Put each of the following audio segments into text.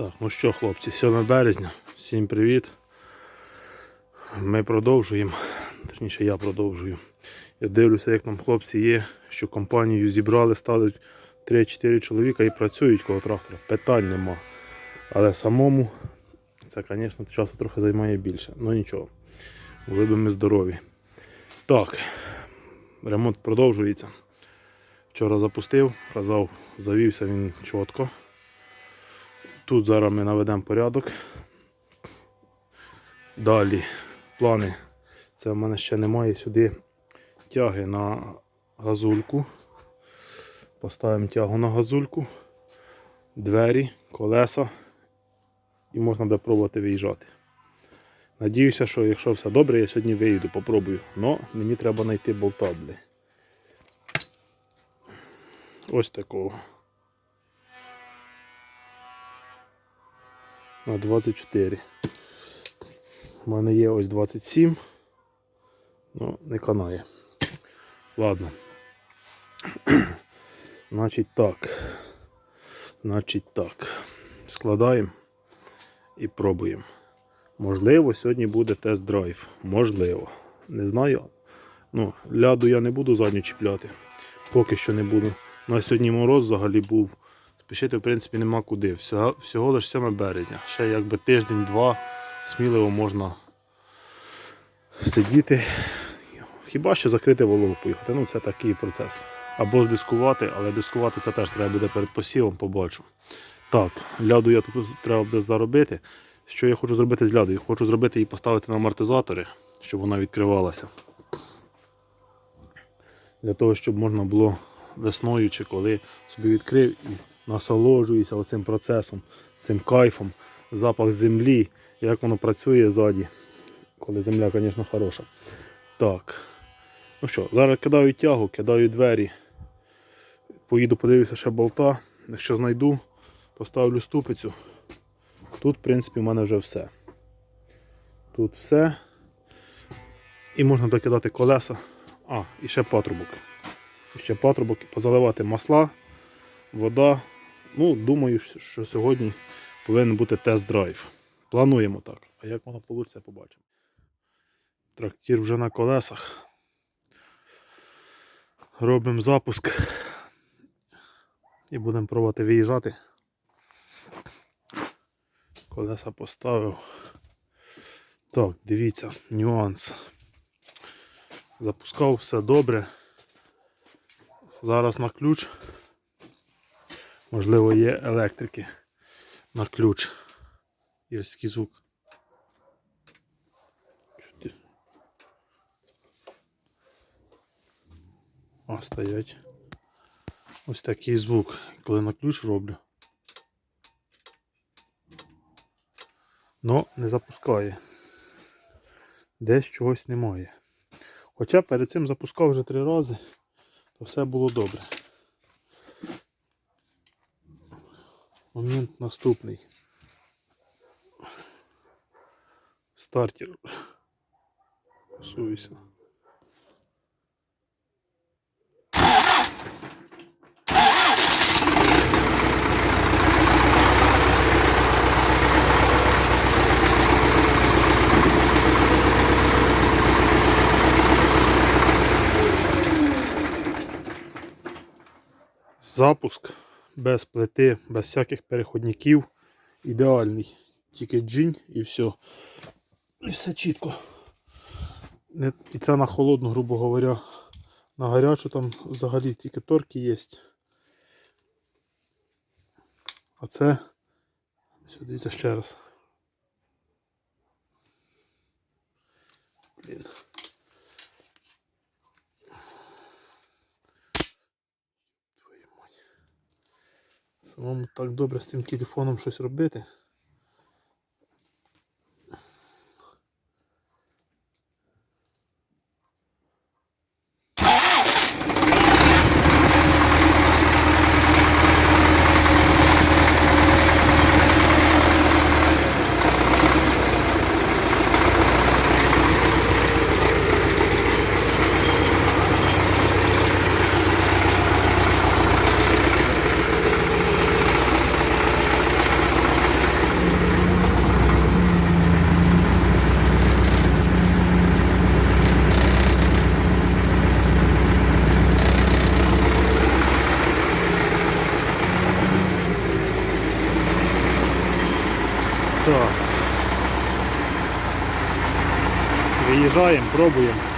Так, ну що, хлопці, 7 березня, всім привіт. Ми продовжуємо, точніше я продовжую. Я дивлюся, як там хлопці є, що компанію зібрали, стали 3-4 чоловіка і працюють коло трактора. Питань нема. Але самому це, звісно, часу трохи займає більше. Ну нічого. Були би ми здорові. Так, ремонт продовжується. Вчора запустив, казав, завівся він чітко. Тут зараз ми наведемо порядок. Далі плани. Це в мене ще немає сюди тяги на газульку. Поставимо тягу на газульку, двері, колеса і можна буде пробувати виїжджати. Надіюся, що якщо все добре, я сьогодні виїду, попробую. Но мені треба знайти болта, бля. Ось такого. На 24. У мене є ось 27. Ну, не канає. Ладно. Значить так. Значить так. Складаємо і пробуємо. Можливо, сьогодні буде тест-драйв. Можливо. Не знаю. Ну, ляду я не буду задню чіпляти. Поки що не буду. На сьогодні мороз взагалі був. Спішити, в принципі, нема куди. Всього, всього лише 7 березня. Ще якби тиждень-два сміливо можна сидіти. Хіба що закрити вологу поїхати. Ну, це такий процес. Або здискувати, але дискувати це теж треба буде перед посівом, побачу. Так, ляду я тут треба буде заробити. Що я хочу зробити з лядою? Хочу зробити її поставити на амортизатори, щоб вона відкривалася. Для того, щоб можна було весною чи коли собі відкрив і насолоджуюся оцим процесом, цим кайфом, запах землі, як воно працює ззаді, коли земля, звісно, хороша. Так. Ну що, зараз кидаю тягу, кидаю двері. Поїду, подивлюся ще болта. Якщо знайду, поставлю ступицю. Тут, в принципі, в мене вже все. Тут все. І можна докидати колеса. А, і ще патрубок. І ще патрубок, позаливати масла, вода. Ну, думаю, що сьогодні повинен бути тест-драйв. Плануємо так. А як воно вийде, побачимо. Трактир вже на колесах. Робимо запуск. І будемо пробувати виїжджати. Колеса поставив. Так, дивіться, нюанс. Запускав все добре. Зараз на ключ. Можливо, є електрики на ключ. І ось такий звук. О, стоять. Ось такий звук, коли на ключ роблю. Но не запускає. Десь чогось немає. Хоча перед цим запускав вже три рази, то все було добре. Момент наступний. Стартер. Пасуюся. Запуск без плити, без всяких переходників. Ідеальний. Тільки джинь і все. І все чітко. І це на холодну, грубо говоря. На гарячу там взагалі тільки торки є. А це. дивіться ще раз. Самому так добре з цим телефоном щось робити. Виїжджаємо, пробуємо.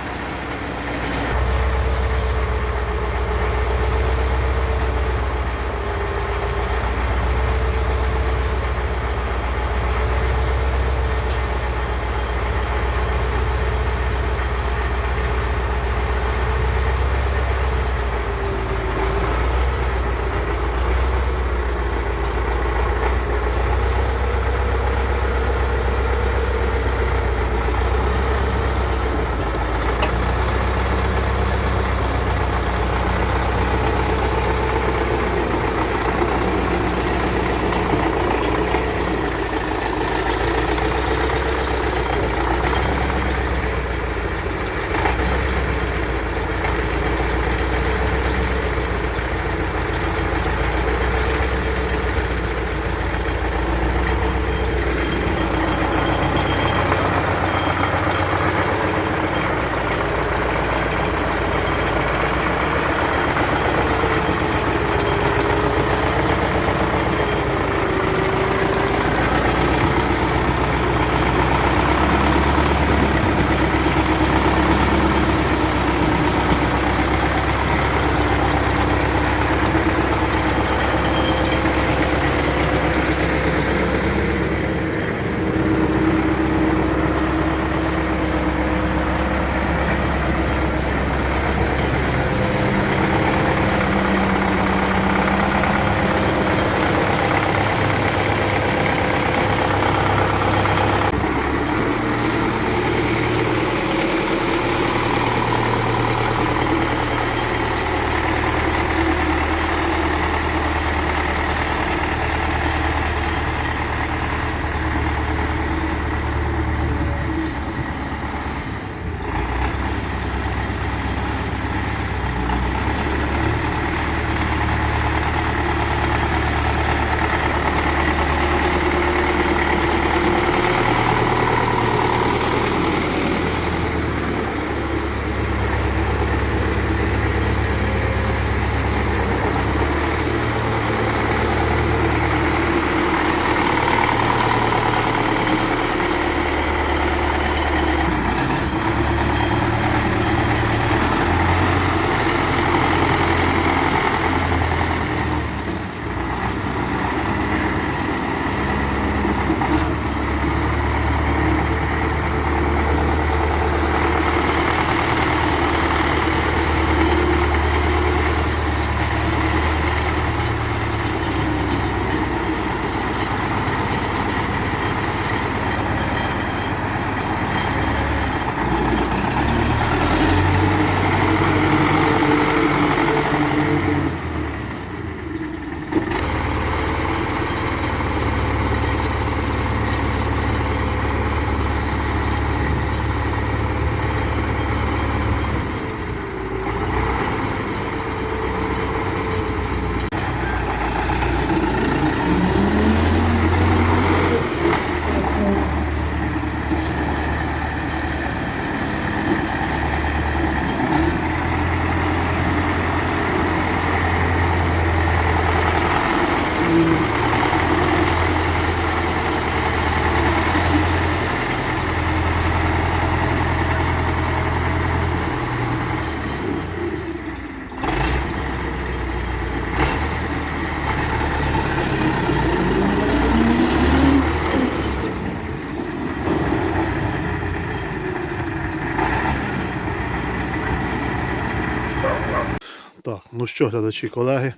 Ну що, глядачі, колеги,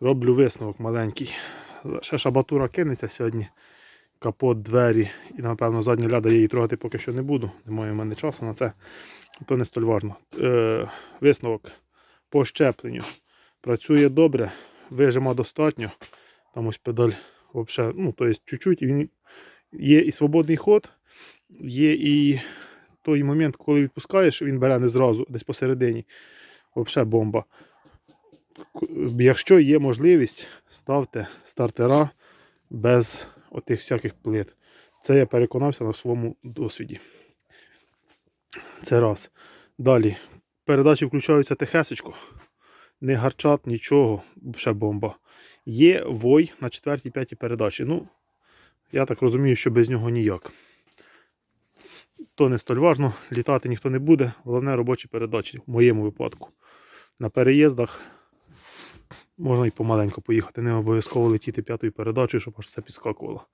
роблю висновок маленький. Ще шабатура кинеться сьогодні. Капот, двері і, напевно, задня ляда я її трогати поки що не буду. Немає в мене часу на це. То не столь важно. Е, висновок по щепленню. Працює добре, вижима достатньо. Там ось педаль взагалі, ну, тобто чуть-чуть. Він є і свободний ход, є і той момент, коли відпускаєш, він бере не зразу, десь посередині. Взагалі бомба. Якщо є можливість, ставте стартера без отих всяких плит. Це я переконався на своєму досвіді. Це раз. Далі. Передачі включаються тихесечко. Не гарчат, нічого, ще бомба. Є вой на 4-5 передачі. Ну, Я так розумію, що без нього ніяк. То не столь важно, літати ніхто не буде. Головне робочі передачі в моєму випадку. На переїздах можна і помаленьку поїхати, не обов'язково летіти п'ятою передачею, щоб аж все підскакувало.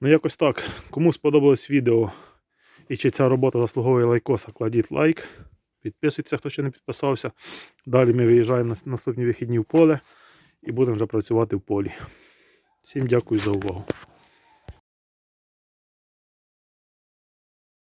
Ну, якось так. Кому сподобалось відео і чи ця робота заслуговує лайкоса, кладіть лайк. Підписуйтесь, хто ще не підписався. Далі ми виїжджаємо на наступні вихідні в поле і будемо вже працювати в полі. Всім дякую за увагу.